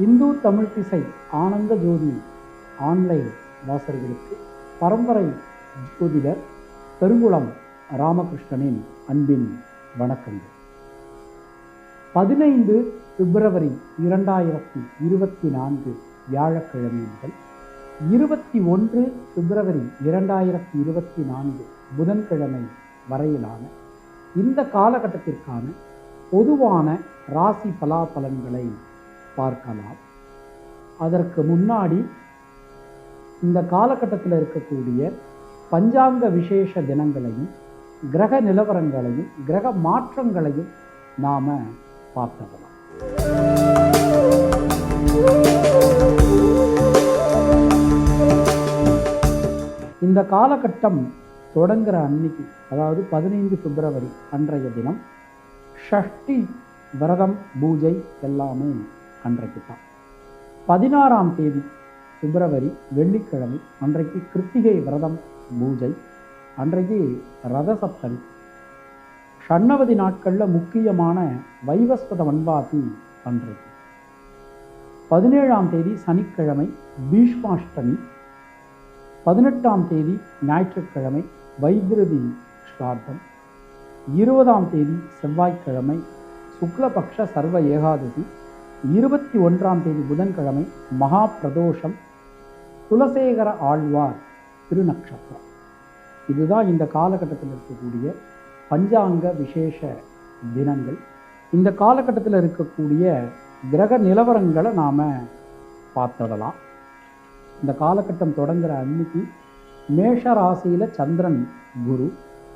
இந்து தமிழ் திசை ஆனந்த ஜோதி ஆன்லைன் வாசகர்களுக்கு பரம்பரை ஜோதிடர் பெருங்குளம் ராமகிருஷ்ணனின் அன்பின் வணக்கங்கள். பதினைந்து பிப்ரவரி இரண்டாயிரத்தி இருபத்தி நான்கு வியாழக்கிழமை முதல் இருபத்தி ஒன்று பிப்ரவரி இரண்டாயிரத்தி இருபத்தி நான்கு புதன்கிழமை வரையிலான இந்த காலகட்டத்திற்கான பொதுவான ராசி பலாபலன்களை பார்க்கலாம். அதற்கு முன்னாடி இந்த காலகட்டத்தில் இருக்கக்கூடிய பஞ்சாங்க விசேஷ தினங்களையும் கிரக நிலவரங்களையும் கிரக மாற்றங்களையும் நாம பார்த்துக்கலாம் இந்த காலகட்டம் தொடங்குற அன்னைக்கு அதாவது பதினைந்து பிப்ரவரி அன்றைய தினம் ஷஷ்டி விரதம் பூஜை எல்லாமே அன்றைக்கு தான். பதினாறாம் தேதி பிப்ரவரி வெள்ளிக்கிழமை அன்றைக்கு கிருத்திகை விரதம் பூஜை அன்றைக்கு ரதசப்தமி. ஷண்ணவதி நாட்களில் முக்கியமான வைவஸ்வத வன்வாதி அன்றைக்கு. பதினேழாம் தேதி சனிக்கிழமை பீஷ்மாஷ்டமி. பதினெட்டாம் தேதி ஞாயிற்றுக்கிழமை வைத்திருதி ஸ்ராத்தம் இருபதாம் தேதி செவ்வாய்க்கிழமை சுக்லபக்ஷ சர்வ ஏகாதசி. இருபத்தி ஒன்றாம் தேதி புதன்கிழமை மகா பிரதோஷம் குலசேகர ஆழ்வார் திருநக்ஷத்திரம். இதுதான் இந்த காலகட்டத்தில் இருக்கக்கூடிய பஞ்சாங்க விசேஷ தினங்கள். இந்த காலகட்டத்தில் இருக்கக்கூடிய கிரக நிலவரங்களை நாம் பார்த்துடலாம் இந்த காலகட்டம் தொடங்குகிற அன்னைக்கு மேஷ ராசியில் சந்திரன் குரு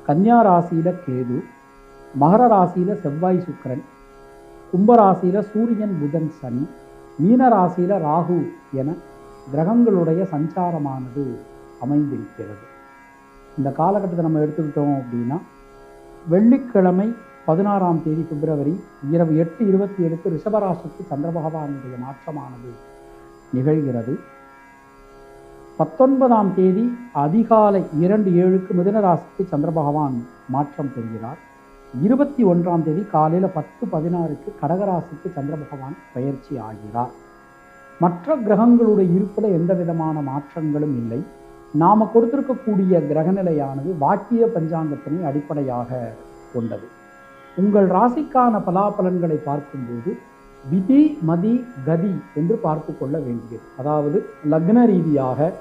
கன்னியா ராசியில் கேது மகர ராசியில் செவ்வாய் சுக்கிரன் கும்பராசியில் சூரியன் புதன் சனி. மீன ராசியில் ராகு என கிரகங்களுடைய சஞ்சாரமானது அமைந்திருக்கிறது. இந்த காலகட்டத்தை நம்ம எடுத்துக்கிட்டோம் அப்படின்னா வெள்ளிக்கிழமை பதினாறாம் தேதி பிப்ரவரி இரவு எட்டு இருபத்தி எட்டு ரிஷபராசிக்கு சந்திர பகவானுடைய மாற்றமானது நிகழ்கிறது. பத்தொன்பதாம் தேதி அதிகாலை இரண்டு ஏழுக்கு மிதனராசிக்கு சந்திர பகவான் மாற்றம் பெறுகிறார். இருபத்தி ஒன்றாம் தேதி காலையில் பத்து பதினாறுக்கு கடகராசிக்கு சந்திர பகவான் பயிற்சி ஆகிறார். மற்ற கிரகங்களுடைய இருப்பில் எந்த விதமான மாற்றங்களும் இல்லை. நாம் கொடுத்திருக்கக்கூடிய கிரகநிலையானது வாக்கிய பஞ்சாங்கத்தினை அடிப்படையாக கொண்டது. உங்கள் ராசிக்கான பலாபலன்களை பார்க்கும்போது விதி மதி கதி என்று பார்த்து கொள்ள வேண்டியது. அதாவது லக்ன ரீதியாக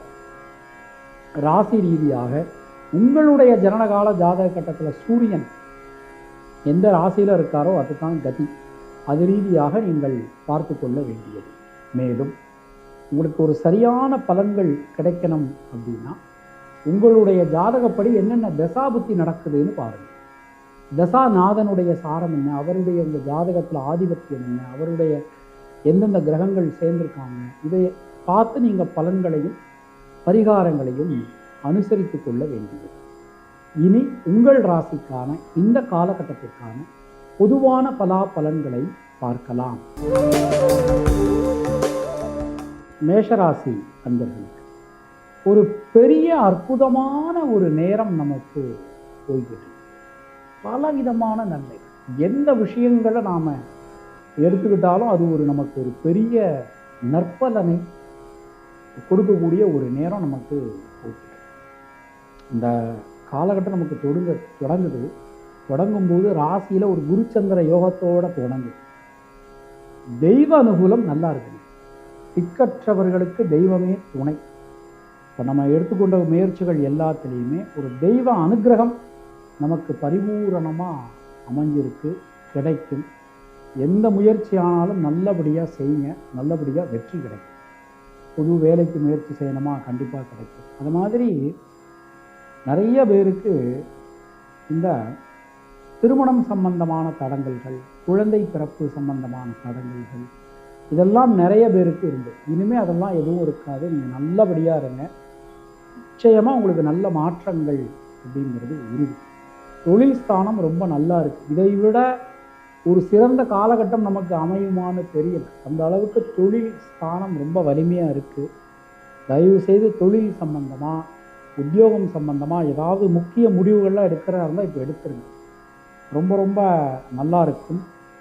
ராசி ரீதியாக உங்களுடைய ஜனனகால ஜாதக கட்டத்தில் சூரியன் எந்த ராசியில் இருக்காரோ அதுதான் கதி. அது ரீதியாக நீங்கள் பார்த்து கொள்ள வேண்டியது. மேலும் உங்களுக்கு ஒரு சரியான பலன்கள் கிடைக்கணும் அப்படின்னா உங்களுடைய ஜாதகப்படி என்னென்ன தசாபுத்தி நடக்குதுன்னு பாருங்கள் தசாநாதனுடைய சாரம் என்ன? அவருடைய இந்த ஜாதகத்தில் ஆதிபத்தியம் என்ன? அவருடைய எந்தெந்த கிரகங்கள் சேர்ந்திருக்காங்க? இதை பார்த்து நீங்கள் பலன்களையும் பரிகாரங்களையும் அனுசரித்து கொள்ள வேண்டியது. இனி உங்கள் ராசிக்கான இந்த காலகட்டத்திற்கான பொதுவான பலாபலன்களை பார்க்கலாம். மேஷராசி அன்பர்களுக்கு ஒரு பெரிய அற்புதமான ஒரு நேரம் நமக்கு போய்கிட்டு பலவிதமான நன்மை எந்த விஷயங்களை நாம் எடுத்துக்கிட்டாலும் அது ஒரு நமக்கு ஒரு பெரிய நற்பலனை கொடுக்கக்கூடிய ஒரு நேரம் நமக்கு போய்கிட்டு இந்த காலகட்டம் நமக்கு தொடங்க தொடங்குது. தொடங்கும்போது ராசியில் ஒரு குருச்சந்திர யோகத்தோட தொடங்குது தெய்வ அனுகூலம் நல்லா இருக்குது. திக்கற்றவர்களுக்கு தெய்வமே துணை. இப்போ நம்ம எடுத்துக்கொண்ட முயற்சிகள் எல்லாத்துலேயுமே ஒரு தெய்வ அனுகிரகம் நமக்கு பரிபூரணமாக அமைஞ்சிருக்கு கிடைக்கும். எந்த முயற்சி ஆனாலும் நல்லபடியாக செய்யுங்க நல்லபடியாக வெற்றி கிடைக்கும். புது வேலைக்கு முயற்சி செய்யணுமா? கண்டிப்பாக கிடைக்கும். அது மாதிரி நிறைய பேருக்கு இந்த திருமணம் சம்பந்தமான தடங்கல்கள் குழந்தை பிறப்பு சம்பந்தமான தடங்கல்கள் இதெல்லாம் நிறைய பேருக்கு இருந்து. இனிமேல் அதெல்லாம் எதுவும் இருக்காது. நீங்கள் நல்லபடியாக இருங்க. நிச்சயமாக உங்களுக்கு நல்ல மாற்றங்கள் அப்படிங்கிறது உறுதி. தொழில் ஸ்தானம் ரொம்ப நல்லா இருக்குது இதை விட ஒரு சிறந்த காலகட்டம் நமக்கு அமையுமான்னு தெரியல. அந்த அளவுக்கு தொழில் ஸ்தானம் ரொம்ப வலிமையாக இருக்குது தயவு செய்து தொழில் சம்பந்தமாக உத்தியோகம் சம்பந்தமாக ஏதாவது முக்கிய முடிவுகள்லாம் எடுக்கிறதா இருந்தால் இப்போ எடுத்துருங்க. ரொம்ப ரொம்ப நல்லா இருக்கும்.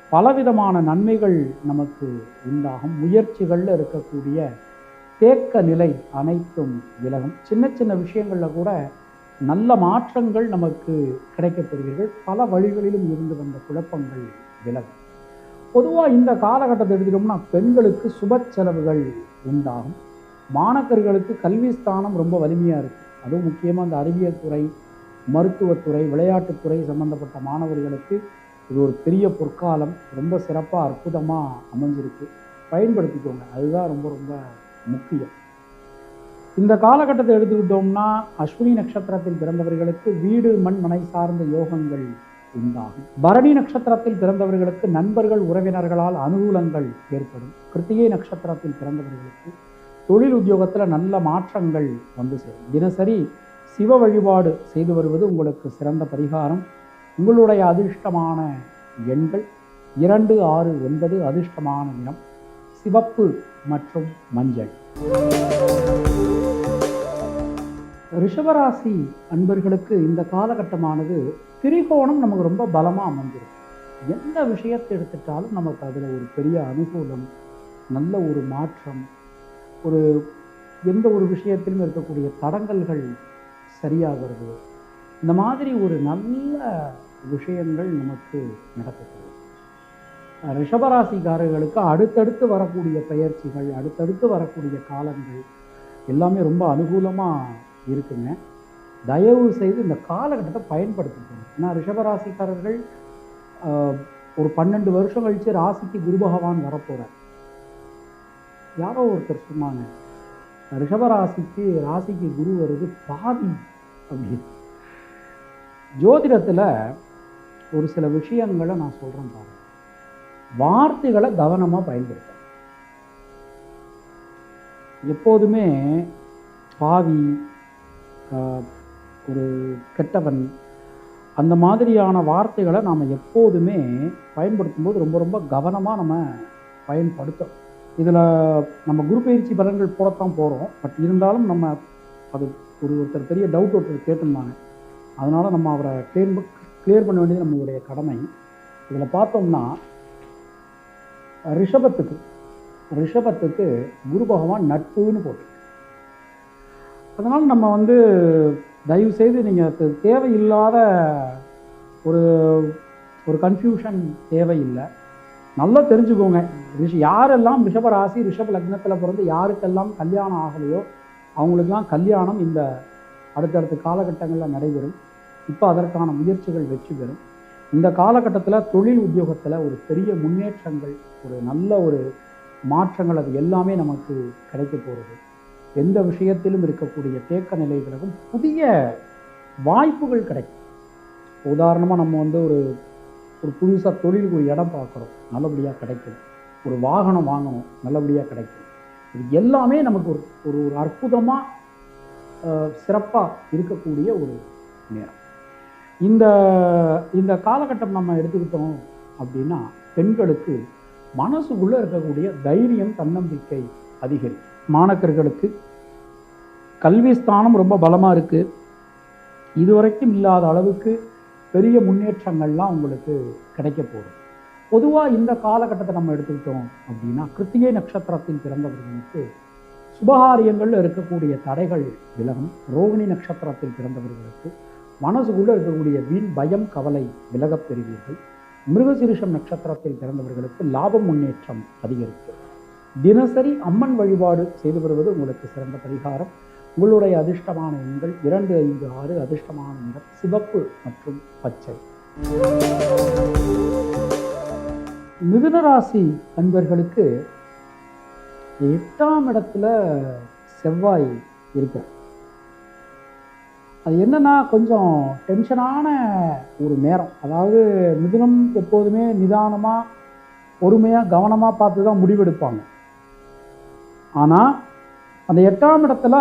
பலவிதமான நன்மைகள் நமக்கு உண்டாகும். முயற்சிகளில் இருக்கக்கூடிய தேக்க நிலை அனைத்தும் விலகும். சின்ன சின்ன விஷயங்களில் கூட நல்ல மாற்றங்கள் நமக்கு கிடைக்கப் பல வழிகளிலும் இருந்து வந்த குழப்பங்கள் விலகும். பொதுவாக இந்த காலகட்டத்தை எடுத்துட்டோம்னா பெண்களுக்கு சுப செலவுகள் உண்டாகும். மாணக்கர்களுக்கு கல்வி ஸ்தானம் ரொம்ப வலிமையாக இருக்குது அதுவும் முக்கியமாக அந்த அறிவியல் துறை மருத்துவத்துறை விளையாட்டுத்துறை சம்பந்தப்பட்ட மாணவர்களுக்கு இது ஒரு பெரிய பொற்காலம் ரொம்ப சிறப்பாக அற்புதமாக அமைஞ்சிருக்கு. பயன்படுத்திக்கோங்க. அதுதான் ரொம்ப ரொம்ப முக்கியம். இந்த காலகட்டத்தை எடுத்துக்கிட்டோம்னா அஸ்வினி நட்சத்திரத்தில் பிறந்தவர்களுக்கு வீடு மண் மனை சார்ந்த யோகங்கள் உண்டாகும். பரணி நட்சத்திரத்தில் பிறந்தவர்களுக்கு நண்பர்கள் உறவினர்களால் அனுகூலங்கள் ஏற்படும். கிருத்திகை நட்சத்திரத்தில் பிறந்தவர்களுக்கு தொழில் உத்தியோகத்தில் நல்ல மாற்றங்கள் வந்து சேரும். தினசரி சிவ வழிபாடு செய்து வருவது உங்களுக்கு சிறந்த பரிகாரம். உங்களுடைய அதிர்ஷ்டமான எண்கள் இரண்டு ஆறு ஒன்பது அதிர்ஷ்டமான நிறம் சிவப்பு மற்றும் மஞ்சள். ரிஷபராசி அன்பர்களுக்கு இந்த காலகட்டமானது திரிகோணம் நமக்கு ரொம்ப பலமாக அமைஞ்சிருக்கு எந்த விஷயத்தை எடுத்துட்டாலும் நமக்கு அதில் ஒரு பெரிய அனுகூலம் நல்ல ஒரு மாற்றம் ஒரு எந்த ஒரு விஷயத்திலும் இருக்கக்கூடிய தடங்கல்கள் சரியாகிறது. இந்த மாதிரி ஒரு நல்ல விஷயங்கள் நமக்கு நடக்குது ரிஷபராசிக்காரர்களுக்கு அடுத்தடுத்து வரக்கூடிய பயிற்சிகள் அடுத்தடுத்து வரக்கூடிய காலங்கள் எல்லாமே ரொம்ப அனுகூலமாக இருக்குங்க. தயவு செய்து இந்த காலகட்டத்தை பயன்படுத்திக்கணும் ஏன்னா ரிஷபராசிக்காரர்கள் ஒரு பன்னெண்டு வருஷம் கழித்து ராசிக்கு குரு பகவான் வரப்போகிறார் யாரோ ஒருத்தர் சொன்னாங்க ரிஷபராசிக்கு ராசிக்கு குரு வருது பாதி அப்படின்னு. ஜோதிடத்தில் ஒரு சில விஷயங்களை நான் சொல்கிறேன் பாருங்க. வார்த்தைகளை கவனமாக பயன்படுத்த எப்போதுமே பாவி ஆஹ், ஒரு கெட்டவன் அந்த மாதிரியான வார்த்தைகளை நாம் எப்போதுமே பயன்படுத்தும்போது ரொம்ப ரொம்ப கவனமாக நம்ம பயன்படுத்தணும். இதில் நம்ம குரு பயிற்சி பலன்கள் போடத்தான் போகிறோம். பட் இருந்தாலும் நம்ம அது ஒரு ஒருத்தர் பெரிய டவுட் ஒருத்தர் கேட்டிருந்தாங்க. அதனால் நம்ம அவரை கிளியர் கிளியர் பண்ண வேண்டியது நம்மளுடைய கடமை. இதில் பார்த்தோம்னா ரிஷபத்துக்கு ரிஷபத்துக்கு குரு பகவான் நட்புன்னு போட்டு அதனால் நம்ம வந்து தயவு செய்து நீங்கள் தேவையில்லாத ஒரு ஒரு கன்ஃபியூஷன் தேவையில்லை. நல்லா தெரிஞ்சுக்கோங்க. ரிஷ யாரெல்லாம் ரிஷபராசி ரிஷப லக்னத்தில் பிறந்து யாருக்கெல்லாம் கல்யாணம் ஆகலையோ அவங்களுக்கெல்லாம் கல்யாணம் இந்த அடுத்தடுத்த காலகட்டங்களில் நடைபெறும். இப்போ அதற்கான முயற்சிகள் வெற்றி பெறும். இந்த காலகட்டத்தில் தொழில் உத்தியோகத்தில் ஒரு பெரிய முன்னேற்றங்கள் ஒரு நல்ல ஒரு மாற்றங்கள் அது எல்லாமே நமக்கு கிடைக்க போகிறது எந்த விஷயத்திலும் இருக்கக்கூடிய தேக்க நிலைகளுக்கும் புதிய வாய்ப்புகள் கிடைக்கும். உதாரணமாக நம்ம வந்து ஒரு ஒரு புதுசாக தொழிலுக்கு ஒரு இடம் பார்க்குறோம். நல்லபடியாக கிடைக்கும். ஒரு வாகனம் வாங்கணும் நல்லபடியாக கிடைக்கும். இது எல்லாமே நமக்கு ஒரு ஒரு ஒரு அற்புதமாக சிறப்பாக இருக்கக்கூடிய ஒரு நேரம். இந்த இந்த காலகட்டம் நம்ம எடுத்துக்கிட்டோம் அப்படின்னா பெண்களுக்கு மனசுக்குள்ளே இருக்கக்கூடிய தைரியம் தன்னம்பிக்கை அதிகரிக்கும். மாணக்கர்களுக்கு கல்வி ஸ்தானம் ரொம்ப பலமாக இருக்குது இதுவரைக்கும் இல்லாத அளவுக்கு பெரிய முன்னேற்றங்கள்லாம் உங்களுக்கு கிடைக்க போகுது. பொதுவாக இந்த காலகட்டத்தை நம்ம எடுத்துக்கிட்டோம் அப்படின்னா கிருத்திகை நட்சத்திரத்தில் பிறந்தவர்களுக்கு சுபகாரியங்களில் இருக்கக்கூடிய தடைகள் விலகும். ரோகிணி நட்சத்திரத்தில் பிறந்தவர்களுக்கு மனசுக்குள்ளே இருக்கக்கூடிய வீண் பயம் கவலை விலகப் பெறுவீர்கள். மிருகசிருஷம் நட்சத்திரத்தில் பிறந்தவர்களுக்கு லாபம் முன்னேற்றம் அதிகரிக்கும். தினசரி அம்மன் வழிபாடு செய்து வருவது உங்களுக்கு சிறந்த பரிகாரம். உங்களுடைய அதிர்ஷ்டமான எண்கள் இரண்டு ஐந்து ஆறு அதிர்ஷ்டமான நிறம் சிவப்பு மற்றும் பச்சை. மிதுனராசி அன்பர்களுக்கு எட்டாம் இடத்துல செவ்வாய் இருக்கிறார். அது என்னன்னா கொஞ்சம் டென்ஷனான ஒரு நேரம். அதாவது மிதுனம் எப்போதுமே நிதானமாக பொறுமையாக கவனமாக பார்த்து தான் முடிவெடுப்பாங்க. ஆனால் அந்த எட்டாம் இடத்துல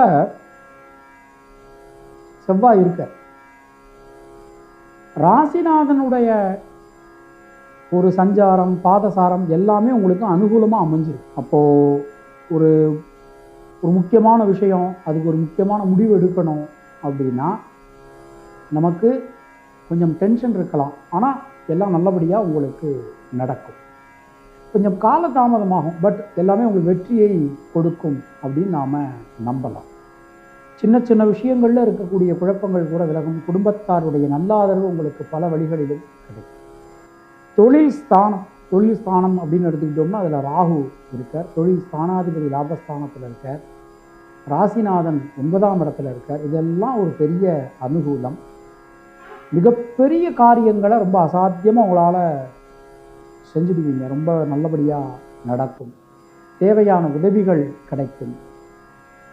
செவ்வாய் இருக்க ராசிநாதனுடைய ஒரு சஞ்சாரம் பாதசாரம் எல்லாமே உங்களுக்கு அனுகூலமாக அமைஞ்சிருக்கு அப்போது ஒரு ஒரு முக்கியமான விஷயம் அதுக்கு ஒரு முக்கியமான முடிவு எடுக்கணும் அப்படின்னா நமக்கு கொஞ்சம் டென்ஷன் இருக்கலாம். ஆனால் எல்லாம் நல்லபடியாக உங்களுக்கு நடக்கும். கொஞ்சம் காலதாமதமாகும் பட் எல்லாமே உங்களுக்கு வெற்றியை கொடுக்கும் அப்படின்னு நாம் நம்பலாம். சின்ன சின்ன விஷயங்களில் இருக்கக்கூடிய குழப்பங்கள் கூட விலகும். குடும்பத்தாருடைய நல்ல ஆதரவு உங்களுக்கு பல வழிகளிலும் கிடைக்கும். தொழில் ஸ்தானம் தொழில் ஸ்தானம் அப்படின்னு எடுத்துக்கிட்டோம்னா அதில் ராகு இருக்கார். தொழில் ஸ்தானாதிபதி லாபஸ்தானத்தில் இருக்கார். ராசிநாதன் ஒன்பதாம் இடத்துல இருக்கார். இதெல்லாம் ஒரு பெரிய அனுகூலம். மிகப்பெரிய காரியங்களை ரொம்ப அசாத்தியமாக உங்களால் செஞ்சுடுவீங்க. ரொம்ப நல்லபடியாக நடக்கும். தேவையான உதவிகள் கிடைக்கும்.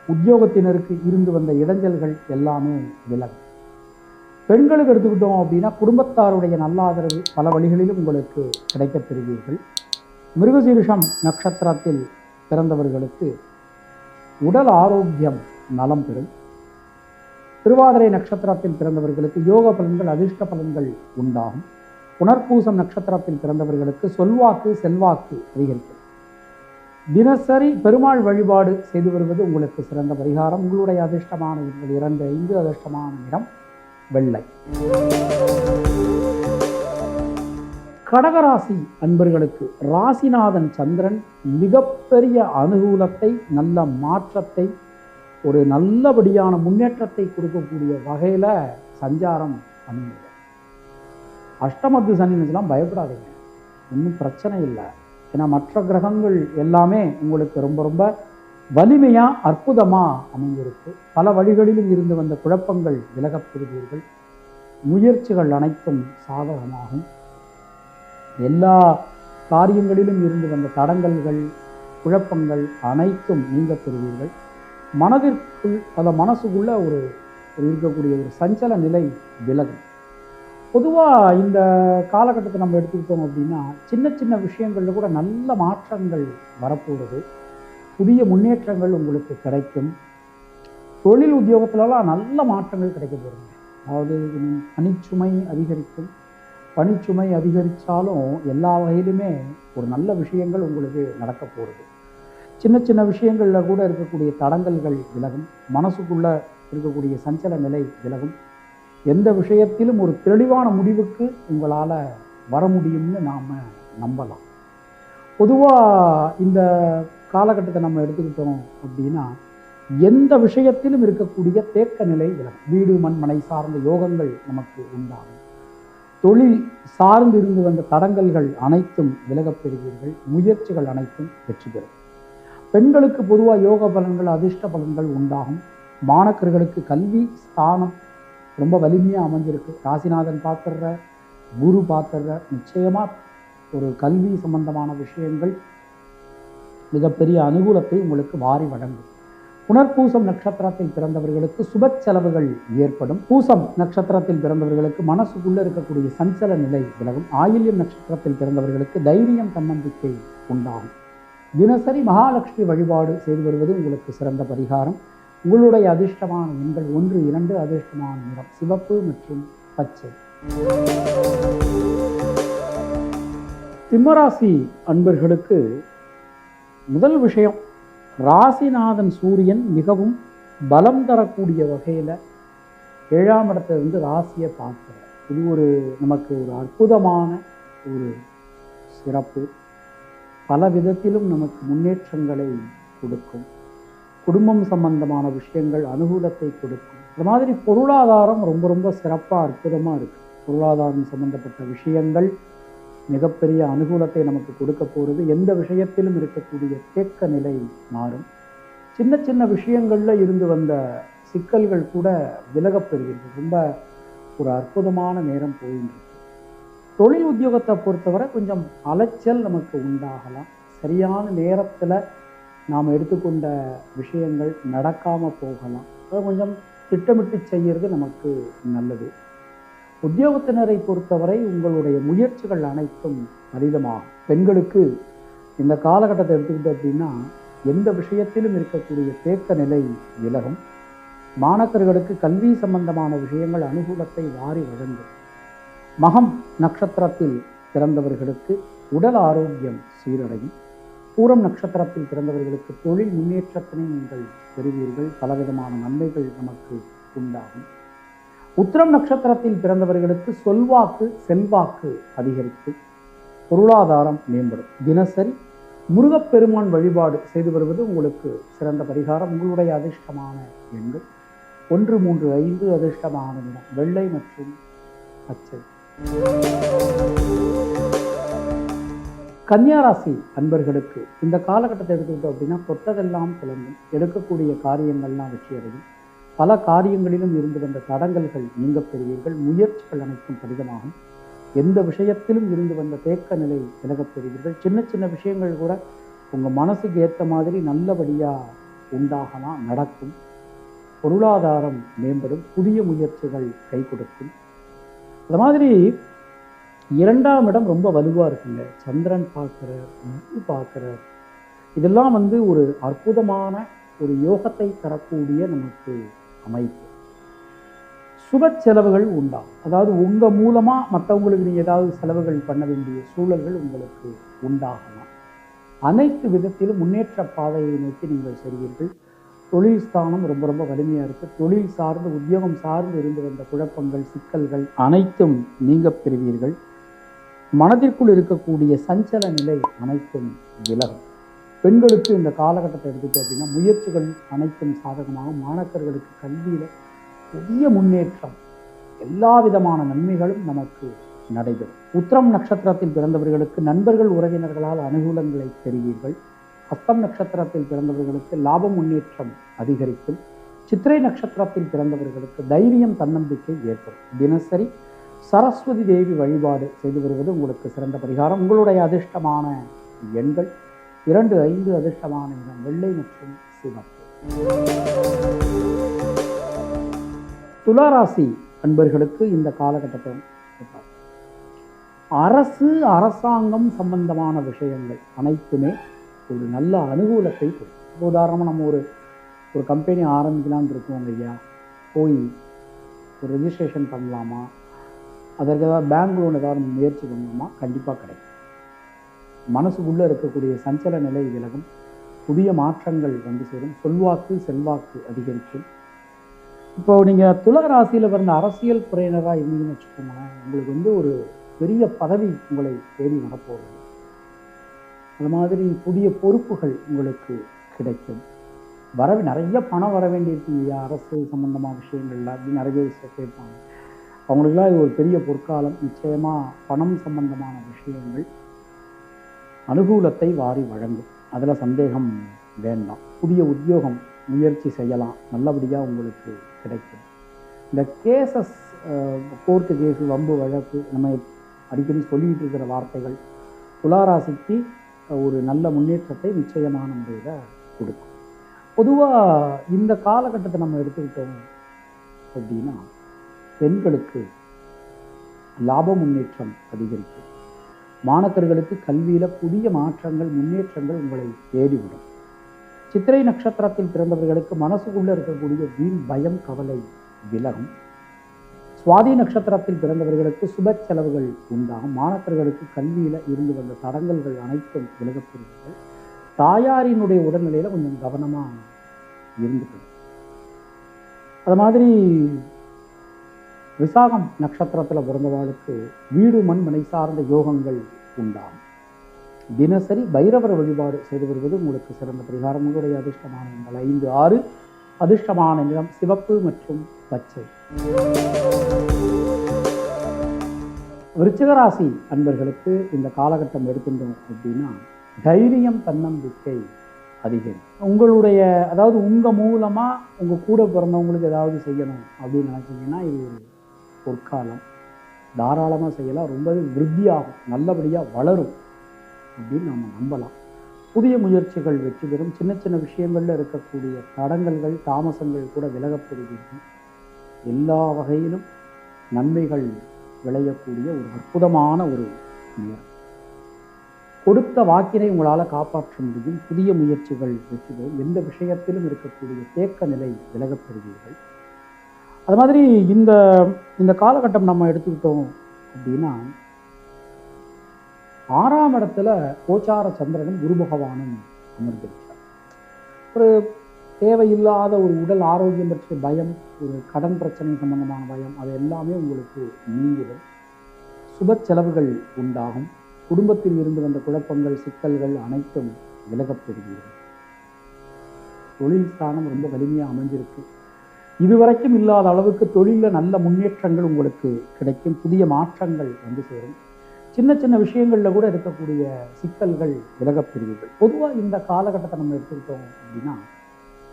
உத்தியோகத்தினருக்கு இருந்து வந்த இடைஞ்சல்கள் எல்லாமே விலகும் பெண்களுக்கு எடுத்துக்கிட்டோம் அப்படின்னா குடும்பத்தாருடைய நல்ல ஆதரவு பல வழிகளிலும் உங்களுக்கு கிடைக்கப் பெறுவீர்கள். மிருகசீரிஷம் நட்சத்திரத்தில் பிறந்தவர்களுக்கு உடல் ஆரோக்கியம் நலம் பெறும். திருவாதிரை நட்சத்திரத்தில் பிறந்தவர்களுக்கு யோக பலன்கள் அதிர்ஷ்ட பலன்கள் உண்டாகும். புனர்பூசம் நட்சத்திரத்தில் பிறந்தவர்களுக்கு சொல்வாக்கு செல்வாக்கு அதிகரிக்கும். தினசரி பெருமாள் வழிபாடு செய்து வருவது உங்களுக்கு சிறந்த பரிகாரம். உங்களுடைய அதிர்ஷ்டமான எண்கள் இரண்டு ஐந்து அதிர்ஷ்டமான இடம் வெள்ளை. கடகராசி அன்பர்களுக்கு ராசிநாதன் சந்திரன் மிகப்பெரிய அனுகூலத்தை நல்ல மாற்றத்தை ஒரு நல்லபடியான முன்னேற்றத்தை கொடுக்கக்கூடிய வகையில் சஞ்சாரம் பண்ணுங்க அஷ்டமத்து சனிலாம் பயப்படாதீங்க. ஒன்றும் பிரச்சனை இல்லை. ஏன்னா மற்ற கிரகங்கள் எல்லாமே உங்களுக்கு ரொம்ப ரொம்ப வலிமையாக அற்புதமாக அமைந்திருக்கு பல வழிகளிலும் இருந்து வந்த குழப்பங்கள் விலகப் பெறுவீர்கள் முயற்சிகள் அனைத்தும் சாதகமாகும். எல்லா காரியங்களிலும் இருந்து வந்த தடங்கல்கள் குழப்பங்கள் அனைத்தும் நீங்க பெறுவீர்கள் மனதிற்குள் பல மனசுக்குள்ள ஒரு ஒரு இருக்கக்கூடிய ஒரு சஞ்சல நிலை விலகும். பொதுவாக இந்த காலகட்டத்தை நம்ம எடுத்துக்கிட்டோம் அப்படின்னா சின்ன சின்ன விஷயங்களில் கூட நல்ல மாற்றங்கள் வரப்போகிறது புதிய முன்னேற்றங்கள் உங்களுக்கு கிடைக்கும். தொழில் உத்தியோகத்திலலாம் நல்ல மாற்றங்கள் கிடைக்க போகிறீங்க அதாவது பணிச்சுமை அதிகரிக்கும். பணிச்சுமை அதிகரித்தாலும் எல்லா வகையிலுமே ஒரு நல்ல விஷயங்கள் உங்களுக்கு நடக்க போகிறது சின்ன சின்ன விஷயங்களில் கூட இருக்கக்கூடிய தடங்கல்கள் விலகும். மனசுக்குள்ளே இருக்கக்கூடிய சஞ்சல நிலை விலகும். எந்த விஷயத்திலும் ஒரு தெளிவான முடிவுக்கு உங்களால் வர முடியும்னு நாம் நம்பலாம். பொதுவாக இந்த காலகட்டத்தை நம்ம எடுத்துக்கிட்டோம் அப்படின்னா எந்த விஷயத்திலும் இருக்கக்கூடிய தேக்க நிலை விலகும் வீடு மண் மனை சார்ந்த யோகங்கள் நமக்கு உண்டாகும். தொழில் சார்ந்து இருந்து வந்த தடங்கல்கள் அனைத்தும் விலகப் பெறுவீர்கள். முயற்சிகள் அனைத்தும் வெற்றி பெறும். பெண்களுக்கு பொதுவாக யோக பலன்கள் அதிர்ஷ்ட பலன்கள் உண்டாகும். மாணக்கர்களுக்கு கல்வி ஸ்தானம் ரொம்ப வலிமையாக அமைஞ்சிருக்கு. ராசிநாதன் பார்த்துடுற குரு பார்த்துடுற நிச்சயமாக ஒரு கல்வி சம்பந்தமான விஷயங்கள் மிகப்பெரிய அனுகூலத்தை உங்களுக்கு வாரி வழங்கும். புனர்பூசம் நட்சத்திரத்தில் பிறந்தவர்களுக்கு சுப செலவுகள் ஏற்படும். பூசம் நட்சத்திரத்தில் பிறந்தவர்களுக்கு மனசுக்குள்ள இருக்கக்கூடிய சஞ்சல நிலை விலகும். ஆயில்யம் நட்சத்திரத்தில் பிறந்தவர்களுக்கு தைரியம் தன்னம்பிக்கை உண்டாகும். தினசரி மகாலட்சுமி வழிபாடு செய்து வருவது உங்களுக்கு சிறந்த பரிகாரம். உங்களுடைய அதிர்ஷ்டமான எண்கள் ஒன்று இரண்டு அதிர்ஷ்டமான நிறம் சிவப்பு மற்றும் பச்சை. சிம்மராசி அன்பர்களுக்கு முதல் விஷயம் ராசிநாதன் சூரியன் மிகவும் பலம் தரக்கூடிய வகையில் ஏழாம் இடத்திலிருந்து ராசியை பார்க்கிறார். இது ஒரு நமக்கு ஒரு அற்புதமான ஒரு சிறப்பு. பல விதத்திலும் நமக்கு முன்னேற்றங்களை கொடுக்கும். குடும்பம் சம்பந்தமான விஷயங்கள் அனுகூலத்தை கொடுக்கும். அது மாதிரி பொருளாதாரம் ரொம்ப ரொம்ப சிறப்பாக அற்புதமாக இருக்குது பொருளாதாரம் சம்பந்தப்பட்ட விஷயங்கள் மிகப்பெரிய அனுகூலத்தை நமக்கு கொடுக்க போகிறது எந்த விஷயத்திலும் இருக்கக்கூடிய தேக்க நிலை மாறும். சின்ன சின்ன விஷயங்களில் இருந்து வந்த சிக்கல்கள் கூட விலகப் பெறுகிறது. ரொம்ப ஒரு அற்புதமான நேரம் போயின்றது தொழில் உத்தியோகத்தை பொறுத்தவரை கொஞ்சம் அலைச்சல் நமக்கு உண்டாகலாம். சரியான நேரத்தில் நாம் எடுத்துக்கொண்ட விஷயங்கள் நடக்காமல் போகலாம். அதை கொஞ்சம் திட்டமிட்டு செய்கிறது நமக்கு நல்லது. உத்தியோகத்தினரை பொறுத்தவரை உங்களுடைய முயற்சிகள் அனைத்தும் பரிதமாகும் பெண்களுக்கு இந்த காலகட்டத்தை எடுத்துக்கிட்டோம் அப்படின்னா எந்த விஷயத்திலும் இருக்கக்கூடிய தேக்க நிலை விலகும். மாணக்கர்களுக்கு கல்வி சம்பந்தமான விஷயங்கள் அனுகூலத்தை வாரி வழங்கும். மகம் நட்சத்திரத்தில் பிறந்தவர்களுக்கு உடல் ஆரோக்கியம் சீரடையும். பூரம் நட்சத்திரத்தில் பிறந்தவர்களுக்கு தொழில் முன்னேற்றத்தினை நீங்கள் பெறுவீர்கள். பலவிதமான நன்மைகள் நமக்கு உண்டாகும். உத்திரம் நட்சத்திரத்தில் பிறந்தவர்களுக்கு சொல்வாக்கு செல்வாக்கு அதிகரித்து பொருளாதாரம் மேம்படும். தினசரி முருகப்பெருமான் வழிபாடு செய்து வருவது உங்களுக்கு சிறந்த பரிகாரம். உங்களுடைய அதிர்ஷ்டமான எண்கள். ஒன்று மூன்று ஐந்து அதிர்ஷ்டமான நிறம். வெள்ளை மற்றும் பச்சை. கன்னியாராசி அன்பர்களுக்கு இந்த காலகட்டத்தை எடுத்துக்கிட்டோம் அப்படின்னா தொட்டதெல்லாம் கிளம்பும் எடுக்கக்கூடிய காரியங்கள்லாம் வெற்றி அடையும் பல காரியங்களிலும் இருந்து வந்த தடங்கல்கள் நீங்க பெறுவீர்கள். முயற்சிகள் அனைத்தும் கடிதமாகும் எந்த விஷயத்திலும் இருந்து வந்த தேக்க நிலை விலகப் பெறுவீர்கள். சின்ன சின்ன விஷயங்கள் கூட உங்கள் மனசுக்கு ஏற்ற மாதிரி நல்லபடியாக உண்டாகலாம் நடக்கும். பொருளாதாரம் மேம்படும். புதிய முயற்சிகள் கை கொடுக்கும். அது மாதிரி இரண்டாம் இடம் ரொம்ப வலுவாக இருக்குங்க. சந்திரன் பார்க்குற குரு பார்க்குற இதெல்லாம் வந்து ஒரு அற்புதமான ஒரு யோகத்தை தரக்கூடிய நமக்கு அமைப்பு. சுப செலவுகள் உண்டா? அதாவது உங்கள் மூலமாக மற்றவங்களுக்கு நீங்கள் ஏதாவது செலவுகள் பண்ண வேண்டிய சூழல்கள் உங்களுக்கு உண்டாகலாம் அனைத்து விதத்திலும் முன்னேற்ற பாதையை நோக்கி நீங்கள் செல்வீர்கள். தொழில் ஸ்தானம் ரொம்ப ரொம்ப வலிமையாக இருக்குது தொழில் சார்ந்து உத்தியோகம் சார்ந்து இருந்து வந்த குழப்பங்கள் சிக்கல்கள் அனைத்தும் நீங்க பெறுவீர்கள். மனதிற்குள் இருக்கக்கூடிய சஞ்சல நிலை அனைத்தும் விலகும். பெண்களுக்கு இந்த காலகட்டத்தை எடுத்துட்டோம் அப்படின்னா முயற்சிகள் அனைத்தும் சாதகமாகும். மாணக்கர்களுக்கு கல்வியில் புதிய முன்னேற்றம் எல்லா விதமான நன்மைகளும் நமக்கு நடைபெறும். உத்திரம் நட்சத்திரத்தில் பிறந்தவர்களுக்கு நண்பர்கள் உறவினர்களால் அனுகூலங்களை பெறுவீர்கள். ஹஸ்தம் நட்சத்திரத்தில் பிறந்தவர்களுக்கு லாப முன்னேற்றம் அதிகரிக்கும். சித்திரை நட்சத்திரத்தில் பிறந்தவர்களுக்கு தைரியம் தன்னம்பிக்கை ஏற்படும். தினசரி சரஸ்வதி தேவி வழிபாடு செய்து வருவது உங்களுக்கு சிறந்த பரிகாரம். உங்களுடைய அதிர்ஷ்டமான எண்கள் இரண்டு ஐந்து அதிர்ஷ்டமான இடம் வெள்ளை மற்றும் சிவப்பு. துளாராசி அன்பர்களுக்கு இந்த காலகட்டத்தில் அரசு அரசாங்கம் சம்பந்தமான விஷயங்கள் அனைத்துமே ஒரு நல்ல அனுகூலத்தை கொடுக்கும். உதாரணமாக நம்ம ஒரு ஒரு கம்பெனி ஆரம்பிக்கலாம்னு இருக்கோம் ஐயா போய் ஒரு ரெஜிஸ்ட்ரேஷன் பண்ணலாமா? அதற்கு ஏதாவது பேங்க் லோன் ஏதாவது முயற்சி பண்ணணுமா? கண்டிப்பாக கிடைக்கும். மனசுக்குள்ளே இருக்கக்கூடிய சஞ்சல நிலை விலகும். புதிய மாற்றங்கள் வந்து சேரும். சொல்வாக்கு செல்வாக்கு அதிகரிக்கும். இப்போ நீங்கள் துலக ராசியில் பிறந்த அரசியல் துறையினராக இருந்தீங்கன்னு வச்சுக்கோங்களேன் உங்களுக்கு வந்து ஒரு பெரிய பதவி உங்களை தேடி வரப்போகிறது அது மாதிரி புதிய பொறுப்புகள் உங்களுக்கு கிடைக்கும். வர நிறைய பணம் வர வேண்டியிருக்குங்க அரசு சம்மந்தமான விஷயங்கள்ல அப்படின்னு நிறைய விஷயம் கேட்பாங்க. அவங்களுக்குலாம் இது ஒரு பெரிய பொற்காலம். நிச்சயமாக பணம் சம்பந்தமான விஷயங்கள் அனுகூலத்தை வாரி வழங்கும். அதில் சந்தேகம் வேண்டாம். புதிய உத்தியோகம் முயற்சி செய்யலாம். நல்லபடியாக உங்களுக்கு கிடைக்கும். இந்த கேசஸ் கோர்ட்டு கேஸு வம்பு வழக்கு நம்ம அடிக்கடி சொல்லிக்கிட்டு இருக்கிற வார்த்தைகள் துளாராசிக்கு ஒரு நல்ல முன்னேற்றத்தை நிச்சயமான முறையில் கொடுக்கும். பொதுவாக இந்த காலகட்டத்தை நம்ம எடுத்துக்கிட்டோம் அப்படின்னா பெண்களுக்கு லாப முன்னேற்றம் அதிகரிக்கும். மாணக்கர்களுக்கு கல்வியில் புதிய மாற்றங்கள் முன்னேற்றங்கள் உங்களை தேடிவிடும். சித்திரை நட்சத்திரத்தில் பிறந்தவர்களுக்கு மனசுக்குள்ளே இருக்கக்கூடிய வீண் பயம் கவலை விலகும். சுவாதி நட்சத்திரத்தில் பிறந்தவர்களுக்கு சுப செலவுகள் உண்டாகும். மாணக்கர்களுக்கு கல்வியில் இருந்து வந்த தடங்கல்கள் அனைத்தும் விலகப்பெறுவீர்கள் தாயாரினுடைய உடல்நிலையில் கொஞ்சம் கவனமாக இருந்துக்கணும். அது மாதிரி விசாகம் நட்சத்திரத்தில் பிறந்தவாளுக்கு வீடு மண் மனை சார்ந்த யோகங்கள் உண்டாம். தினசரி பைரவர் வழிபாடு செய்து வருவது உங்களுக்கு சிறந்த பரிகாரம். உங்களுடைய அதிர்ஷ்டமான எண்கள் ஐந்து ஆறு. அதிர்ஷ்டமான நிறம் சிவப்பு மற்றும் பச்சை. விருச்சிகராசி அன்பர்களுக்கு இந்த காலகட்டம் எடுத்துட்டோம் அப்படின்னா தைரியம் தன்னம்பிக்கை அதிகம். உங்களுடைய அதாவது உங்கள் மூலமாக உங்கள் கூட பிறந்தவங்களுக்கு ஏதாவது செய்யணும் அப்படின்னு நினச்சிங்கன்னா இது ஒரு பொற்காலம். தாராளமாக செய்யலாம். ரொம்பவே விருத்தியாகும். நல்லபடியாக வளரும் அப்படின்னு நம்ம நம்பலாம். புதிய முயற்சிகள் வெற்றி பெறும். சின்ன சின்ன விஷயங்களில் இருக்கக்கூடிய தடங்கல்கள் தாமசங்கள் கூட விலகப்பெறுவீர்கள் எல்லா வகையிலும் நன்மைகள் விளையக்கூடிய ஒரு அற்புதமான ஒரு நேரம். கொடுத்த வாக்கினை உங்களால் காப்பாற்ற முடியும். புதிய முயற்சிகள் வெற்றி பெறும். எந்த விஷயத்திலும் இருக்கக்கூடிய தேக்க நிலை விலகப்பெறுவீர்கள் அது மாதிரி இந்த இந்த காலகட்டம் நம்ம எடுத்துக்கிட்டோம் அப்படின்னா ஆறாம் இடத்துல கோச்சார சந்திரனும் குரு பகவானும் அமர்ந்திருக்கிறார். ஒரு தேவையில்லாத ஒரு உடல் ஆரோக்கியம் பற்றிய பயம் ஒரு கடன் பிரச்சனை சம்பந்தமான பயம் அது எல்லாமே உங்களுக்கு நீங்கிடும். சுப செலவுகள் உண்டாகும். குடும்பத்தில் இருந்து வந்த குழப்பங்கள் சிக்கல்கள் அனைத்தும் விலகப் பெறுவீர்கள். தொழில் ஸ்தானம் ரொம்ப வலிமையாக அமைஞ்சிருக்கு. இதுவரைக்கும் இல்லாத அளவுக்கு தொழிலில் நல்ல முன்னேற்றங்கள் உங்களுக்கு கிடைக்கும். புதிய மாற்றங்கள் வந்து சேரும். சின்ன சின்ன விஷயங்களில் கூட இருக்கக்கூடிய சிக்கல்கள் விலகப் பெறுவீர்கள் பொதுவாக இந்த காலகட்டத்தை நம்ம எடுத்துக்கிட்டோம் அப்படின்னா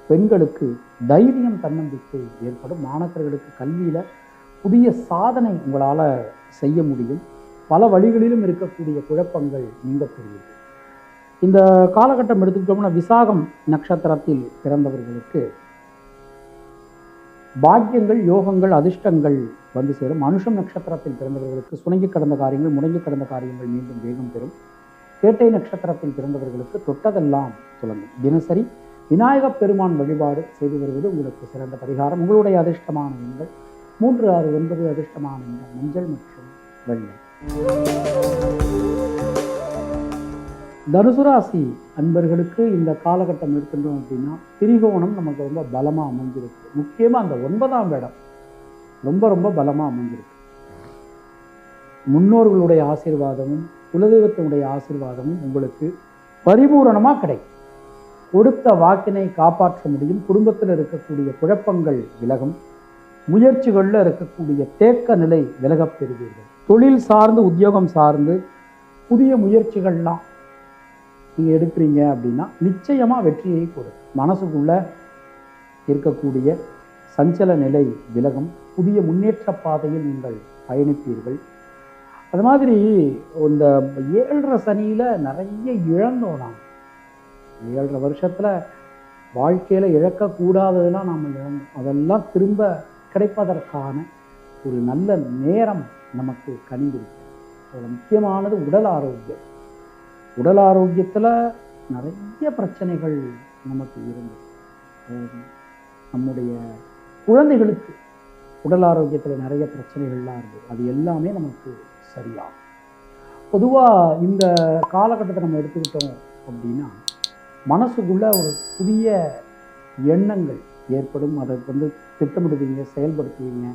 பெண்களுக்கு தைரியம் தன்னம்பிக்கை ஏற்படும். மாணவர்களுக்கு கல்வியில் புதிய சாதனை உங்களால் செய்ய முடியும். பல வழிகளிலும் இருக்கக்கூடிய குழப்பங்கள் நீங்க பெறுவீர்கள் இந்த காலகட்டம் எடுத்துக்கிட்டோம்னா விசாகம் நட்சத்திரத்தில் பிறந்தவர்களுக்கு பாக்கியங்கள் யோகங்கள் அதிர்ஷ்டங்கள் வந்து சேரும். மனுஷம் நட்சத்திரத்தில் பிறந்தவர்களுக்கு சுணங்கி கடந்த காரியங்கள் முடங்கி கடந்த காரியங்கள் மீண்டும் வேகம் பெறும். கேட்டை நட்சத்திரத்தில் பிறந்தவர்களுக்கு தொட்டதெல்லாம் சுழங்கும் தினசரி விநாயகப் பெருமான் வழிபாடு செய்து வருவது உங்களுக்கு சிறந்த பரிகாரம். உங்களுடைய அதிர்ஷ்டமான எண்கள் மூன்று ஆறு ஒன்பது அதிர்ஷ்டமான எண்கள் மஞ்சள் மற்றும் வெள்ளை. தனுசு ராசி அன்பர்களுக்கு இந்த காலகட்டம் எடுத்துட்டோம் அப்படின்னா திரிகோணம் நமக்கு ரொம்ப பலமாக அமைஞ்சிருக்கு. முக்கியமாக அந்த ஒன்பதாம் இடம் ரொம்ப ரொம்ப பலமாக அமைஞ்சிருக்கு. முன்னோர்களுடைய ஆசீர்வாதமும் குலதெய்வத்தினுடைய ஆசீர்வாதமும் உங்களுக்கு பரிபூரணமாக கிடைக்கும். கொடுத்த வாக்கினை காப்பாற்ற முடியும். குடும்பத்தில் இருக்கக்கூடிய குழப்பங்கள் விலகும். முயற்சிகளில் இருக்கக்கூடிய தேக்க நிலை விலகப் பெறுவீர்கள். தொழில் சார்ந்து உத்தியோகம் சார்ந்து புதிய முயற்சிகள்லாம் நீங்கள் எடுக்கிறீங்க அப்படின்னா நிச்சயமாக வெற்றியை கொடுக்கும். மனசுக்குள்ள இருக்கக்கூடிய சஞ்சல நிலை விலகும். புதிய முன்னேற்ற பாதையில் நீங்கள் பயணிப்பீர்கள். அது மாதிரி இந்த ஏழரை சனியில் நிறைய இழந்தோம் நாம். ஏழரை வருஷத்தில் வாழ்க்கையில் இழக்கக்கூடாததெல்லாம் நாம் இழந்தோம். அதெல்லாம் திரும்ப கிடைப்பதற்கான ஒரு நல்ல நேரம் நமக்கு கணிந்திருக்கு அதில் முக்கியமானது உடல் ஆரோக்கியம். உடல் ஆரோக்கியத்தில் நிறைய பிரச்சனைகள் நமக்கு இருந்தது. நம்முடைய குழந்தைகளுக்கு உடல் ஆரோக்கியத்தில் நிறைய பிரச்சனைகள்லாம் இருந்தது. அது எல்லாமே நமக்கு சரியாகும். பொதுவாக இந்த காலகட்டத்தை நம்ம எடுத்துக்கிட்டோம் அப்படின்னா மனசுக்குள்ள ஒரு புதிய எண்ணங்கள் ஏற்படும். அதை வந்து திட்டமிடுவீங்க செயல்படுத்துவீங்க.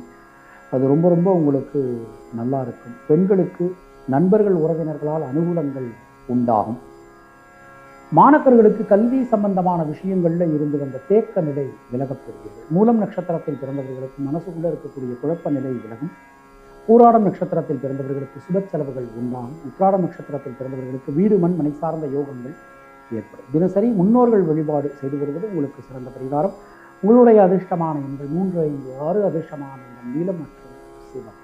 அது ரொம்ப ரொம்ப உங்களுக்கு நல்லா இருக்கும். பெண்களுக்கு நண்பர்கள் உறவினர்களால் அனுகூலங்கள் உண்டாகும். மாணவர்களுக்கு கல்வி சம்பந்தமான விஷயங்களில் இருந்து வந்த தேக்க நிலை விலகப்படுகிறது மூலம் நட்சத்திரத்தில் பிறந்தவர்களுக்கு மனசுக்குள்ள இருக்கக்கூடிய குழப்ப நிலை விலகும். பூராடம் நட்சத்திரத்தில் பிறந்தவர்களுக்கு சுப செலவுகள் உண்டாகும். உத்ராடம் நட்சத்திரத்தில் பிறந்தவர்களுக்கு வீடு மண் மனை சார்ந்த யோகங்கள் ஏற்படும். தினசரி முன்னோர்கள் வழிபாடு செய்து வருவது உங்களுக்கு சிறந்த பரிகாரம். உங்களுடைய அதிர்ஷ்டமான எண்கள் மூன்று ஐந்து ஆறு அதிர்ஷ்டமான எண்கள் நீலம் மற்றும் சிவம்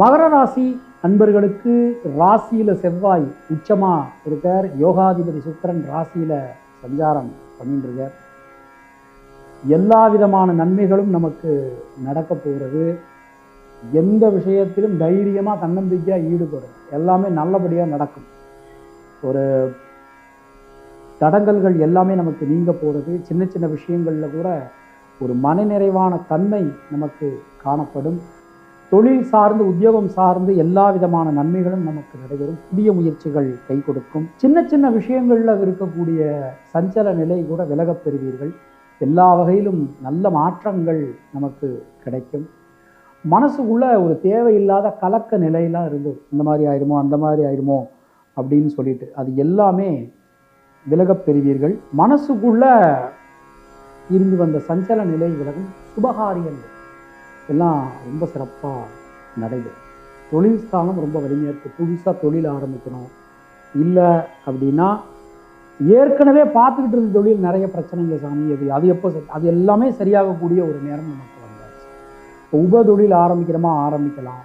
மகர ராசி அன்பர்களுக்கு ராசியில் செவ்வாய் உச்சமாக இருக்கார். யோகாதிபதி சுக்கரன் ராசியில் சஞ்சாரம் பண்ணிட்டுருக்கார். எல்லா விதமான நன்மைகளும் நமக்கு நடக்க போகிறது. எந்த விஷயத்திலும் தைரியமாக தன்னம்பிக்கையாக ஈடுபடும். எல்லாமே நல்லபடியாக நடக்கும். ஒரு தடங்கல்கள் எல்லாமே நமக்கு நீங்க போகிறது சின்ன சின்ன விஷயங்களில் கூட ஒரு மனநிறைவான தன்மை நமக்கு காணப்படும். தொழில் சார்ந்து உத்தியோகம் சார்ந்து எல்லா விதமான நன்மைகளும் நமக்கு நடைபெறும். புதிய முயற்சிகள் கை கொடுக்கும். சின்ன சின்ன விஷயங்களில் இருக்கக்கூடிய சஞ்சல நிலை கூட விலகப் பெறுவீர்கள். எல்லா வகையிலும் நல்ல மாற்றங்கள் நமக்கு கிடைக்கும். மனசுக்குள்ள ஒரு தேவையில்லாத கலக்க நிலையெல்லாம் இருந்தது இந்த மாதிரி ஆயிடுமோ அந்த மாதிரி ஆயிடுமோ அப்படின்னு சொல்லிட்டு அது எல்லாமே விலகப் பெறுவீர்கள். மனசுக்குள்ள இருந்து வந்த சஞ்சல நிலை விலகும். சுபகாரியங்கள் எல்லாம் ரொம்ப சிறப்பாக நடைபெறும் தொழில் ஸ்தானம் ரொம்ப வலிமையாக இருக்குது புதுசாக தொழில் ஆரம்பிக்கணும். இல்லை அப்படின்னா ஏற்கனவே பார்த்துக்கிட்டு இருந்த தொழில் நிறைய பிரச்சனைங்க சாமி. அது அது எப்போ அது எல்லாமே சரியாகக்கூடிய ஒரு நேரம் நமக்கு வந்தாச்சு. இப்போ உப தொழில் ஆரம்பிக்கிறோமா? ஆரம்பிக்கலாம்.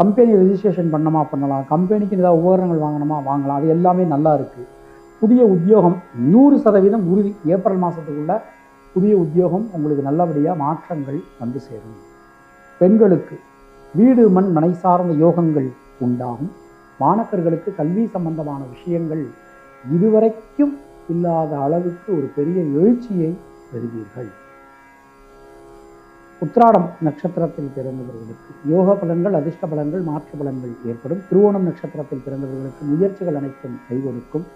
கம்பெனி ரெஜிஸ்ட்ரேஷன் பண்ணமா பண்ணலாம். கம்பெனிக்கு ஏதாவது உபகரணங்கள் வாங்கணுமா? வாங்கலாம். அது எல்லாமே நல்லா இருக்குது புதிய உத்தியோகம் நூறு சதவீதம் உறுதி. ஏப்ரல் மாதத்துக்குள்ளே புதிய உத்தியோகம் உங்களுக்கு நல்லபடியாக மாற்றங்கள் வந்து சேரும். பெண்களுக்கு வீடு மண் மனை சார்ந்த யோகங்கள் உண்டாகும். மாணவர்களுக்கு கல்வி சம்பந்தமான விஷயங்கள் இதுவரைக்கும் இல்லாத அளவுக்கு ஒரு பெரிய எழுச்சியை பெறுவீர்கள். உத்ராடம் நட்சத்திரத்தில் பிறந்தவர்களுக்கு யோக பலன்கள் அதிர்ஷ்ட பலன்கள் மாற்று பலன்கள் ஏற்படும். திருவோணம் நட்சத்திரத்தில் பிறந்தவர்களுக்கு முயற்சிகள் அனைத்தும் கை கொடுக்கும்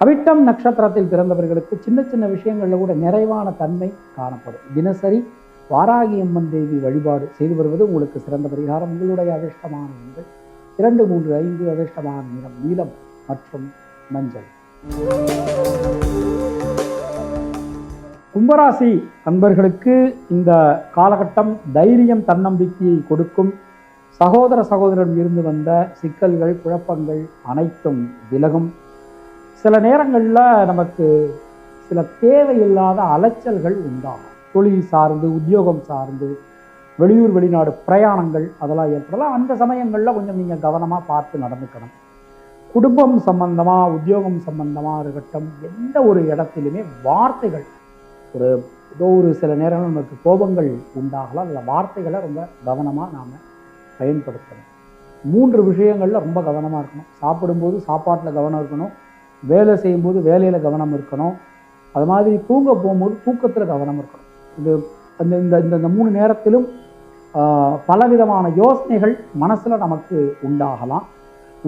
அவிட்டம் நட்சத்திரத்தில் பிறந்தவர்களுக்கு சின்ன சின்ன விஷயங்களில் கூட நிறைவான தன்மை காணப்படும். தினசரி வாராகி அம்மன் தேவி வழிபாடு செய்து வருவது உங்களுக்கு சிறந்த பரிகாரம். உங்களுடைய அதிர்ஷ்டமான நீங்கள் இரண்டு மூன்று ஐந்து அதிர்ஷ்டமான நிறம். நீலம் மற்றும் மஞ்சள். கும்பராசி அன்பர்களுக்கு இந்த காலகட்டம் தைரியம் தன்னம்பிக்கையை கொடுக்கும். சகோதர சகோதரன் இருந்து வந்த சிக்கல்கள் குழப்பங்கள் அனைத்தும் விலகும். சில நேரங்களில் நமக்கு சில தேவையில்லாத அலைச்சல்கள் உண்டாகும். தொழில் சார்ந்து உத்தியோகம் சார்ந்து வெளியூர் வெளிநாடு பிரயாணங்கள் அதெல்லாம் ஏற்படலாம். அந்த சமயங்களில் கொஞ்சம் நீங்கள் கவனமாக பார்த்து நடந்துக்கணும். குடும்பம் சம்பந்தமாக உத்தியோகம் சம்பந்தமாக இருக்கட்டும் எந்த ஒரு இடத்துலையுமே வார்த்தைகள் ஒரு ஏதோ ஒரு சில நேரங்கள் நமக்கு கோபங்கள் உண்டாகலாம். அதில் வார்த்தைகளை ரொம்ப கவனமாக நாம் பயன்படுத்தணும். மூன்று விஷயங்களில் ரொம்ப கவனமாக இருக்கணும். சாப்பிடும்போது சாப்பாட்டில் கவனம் இருக்கணும். வேலை செய்யும்போது வேலையில் கவனம் இருக்கணும். அது மாதிரி தூங்க போகும்போது தூக்கத்தில் கவனம் இருக்கணும். இது அந்த இந்த இந்த இந்த மூணு நேரத்திலும் பலவிதமான யோசனைகள் மனசில் நமக்கு உண்டாகலாம்.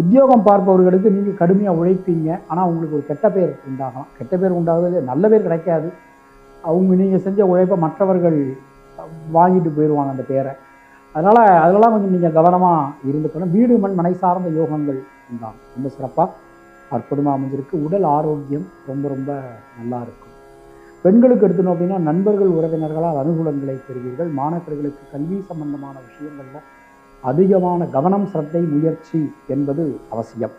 உத்தியோகம் பார்ப்பவர்களுக்கு நீங்கள் கடுமையாக உழைப்பீங்க. ஆனால் உங்களுக்கு ஒரு கெட்ட பேர் உண்டாகலாம். கெட்ட பேர் உண்டாகிறது நல்ல பேர் கிடைக்காது. அவங்க நீங்கள் செஞ்ச உழைப்பை மற்றவர்கள் வாங்கிட்டு போயிடுவாங்க அந்த பேரை. அதனால் அதெல்லாம் கொஞ்சம் நீங்கள் கவனமாக இருந்துக்கணும். வீடு மண் மனை சார்ந்த யோகங்கள் உண்டாகும். ரொம்ப சிறப்பாக அற்புதமாக அமைஞ்சிருக்கு. உடல் ஆரோக்கியம் ரொம்ப ரொம்ப நல்லா இருக்கும். பெண்களுக்கு எடுத்தணும் அப்படின்னா நண்பர்கள் உறவினர்களால் அனுகூலங்களை பெறுவீர்கள். மாணவர்களுக்கு கல்வி சம்பந்தமான விஷயங்களில் அதிகமான கவனம் சிரத்தை முயற்சி என்பது அவசியம்.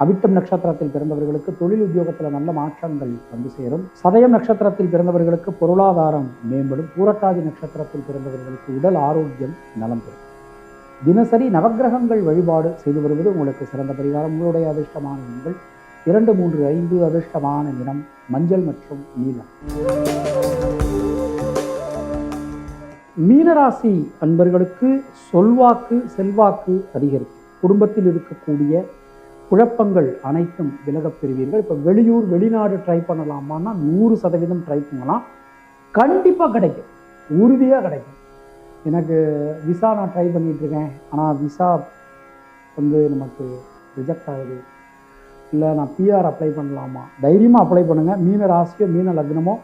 அவிட்டம் நட்சத்திரத்தில் பிறந்தவர்களுக்கு தொழில் உத்தியோகத்தில் நல்ல மாற்றங்கள் வந்து சேரும். சதயம் நட்சத்திரத்தில் பிறந்தவர்களுக்கு பொருளாதாரம் மேம்படும். பூரட்டாதி நட்சத்திரத்தில் பிறந்தவர்களுக்கு உடல் ஆரோக்கியம் நலம் பெறும். தினசரி நவக்கிரகங்கள் வழிபாடு செய்து வருவது உங்களுக்கு சிறந்த பரிகாரம். உங்களுடைய அதிர்ஷ்டமான நீங்கள் இரண்டு மூன்று ஐந்து அதிர்ஷ்டமான நிறம் மஞ்சள் மற்றும் நீலம். மீனராசி அன்பர்களுக்கு சொல்வாக்கு செல்வாக்கு அதிகரிக்கும். குடும்பத்தில் இருக்கக்கூடிய குழப்பங்கள் அனைத்தும் விலகப் பெறுவீர்கள். இப்போ வெளியூர் வெளிநாடு ட்ரை பண்ணலாமான்னா நூறு சதவீதம் ட்ரை பண்ணலாம். கண்டிப்பாக கிடைக்கும். உறுதியாக கிடைக்கும். எனக்கு விசா நான் ட்ரை பண்ணிகிட்ருக்கேன் ஆனால் விசா வந்து நமக்கு ரிஜெக்ட் ஆகுது. இல்லை நான் பிஆர் அப்ளை பண்ணலாமா? தைரியமாக அப்ளை பண்ணுங்கள் மீன ராசியோ மீன லக்னமோ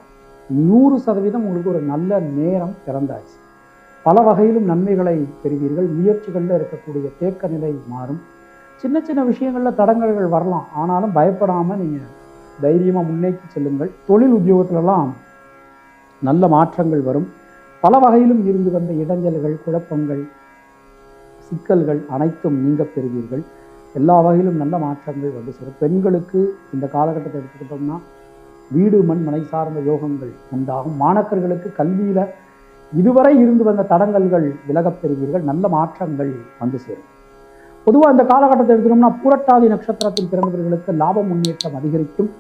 நூறு சதவீதம் உங்களுக்கு ஒரு நல்ல நேரம் பிறந்தாச்சு பல வகையிலும் நன்மைகளை பெறுவீர்கள். முயற்சிகளில் இருக்கக்கூடிய தேக்க நிலை மாறும். சின்ன சின்ன விஷயங்களில் தடங்கல்கள் வரலாம். ஆனாலும் பயப்படாமல் நீங்கள் தைரியமாக முன்னேற்றி செல்லுங்கள். தொழில் உத்தியோகத்திலலாம் நல்ல மாற்றங்கள் வரும். பல வகையிலும் இருந்து வந்த இடைஞ்சல்கள் குழப்பங்கள் சிக்கல்கள் அனைத்தும் நீங்க பெறுவீர்கள். எல்லா வகையிலும் நல்ல மாற்றங்கள் வந்து சேரும். பெண்களுக்கு இந்த காலகட்டத்தை எடுத்துக்கிட்டோம்னா வீடு மண் மனை சார்ந்த யோகங்கள் உண்டாகும். மாணக்கர்களுக்கு கல்வியில் இதுவரை இருந்து வந்த தடங்கல்கள் விலகப் பெறுவீர்கள். நல்ல மாற்றங்கள் வந்து சேரும். பொதுவாக இந்த காலகட்டத்தை எடுத்துட்டோம்னா புரட்டாதி நட்சத்திரத்தில் பிறந்தவர்களுக்கு லாப முன்னேற்றம் அதிகரிக்கும்.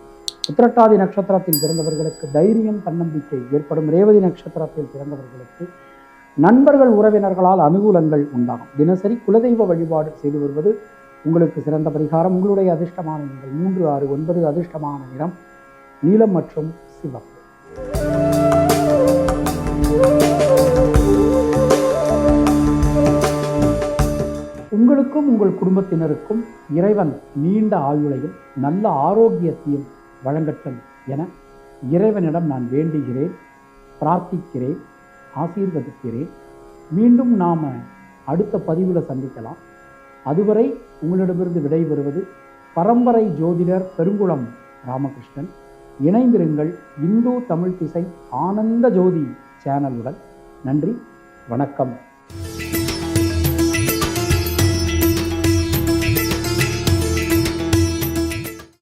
உத்திரட்டாதி நட்சத்திரத்தில் பிறந்தவர்களுக்கு தைரியம் தன்னம்பிக்கை ஏற்படும். ரேவதி நட்சத்திரத்தில் பிறந்தவர்களுக்கு நண்பர்கள் உறவினர்களால் அனுகூலங்கள் உண்டாகும். தினசரி குலதெய்வ வழிபாடு செய்து வருவது உங்களுக்கு சிறந்த பரிகாரம் உங்களுடைய அதிர்ஷ்டமான நீங்கள் மூன்று ஆறு ஒன்பது அதிர்ஷ்டமான நிறம் நீலம் மற்றும் சிவப்பு. உங்களுக்கும் உங்கள் குடும்பத்தினருக்கும் இறைவன் நீண்ட ஆயுளையும் நல்ல ஆரோக்கியத்தையும் வழங்கட்டும் என இறைவனிடம் நான் வேண்டுகிறேன் பிரார்த்திக்கிறேன் ஆசீர்வதிக்கிறேன். மீண்டும் நாம் அடுத்த பதிவில் சந்திக்கலாம். அதுவரை உங்களிடமிருந்து விடைபெறுவது பரம்பரை ஜோதிடர் பெருங்குளம் ராமகிருஷ்ணன். இணைந்திருங்கள் இந்து தமிழ் திசை ஆனந்த ஜோதி சேனலுடன். நன்றி வணக்கம்.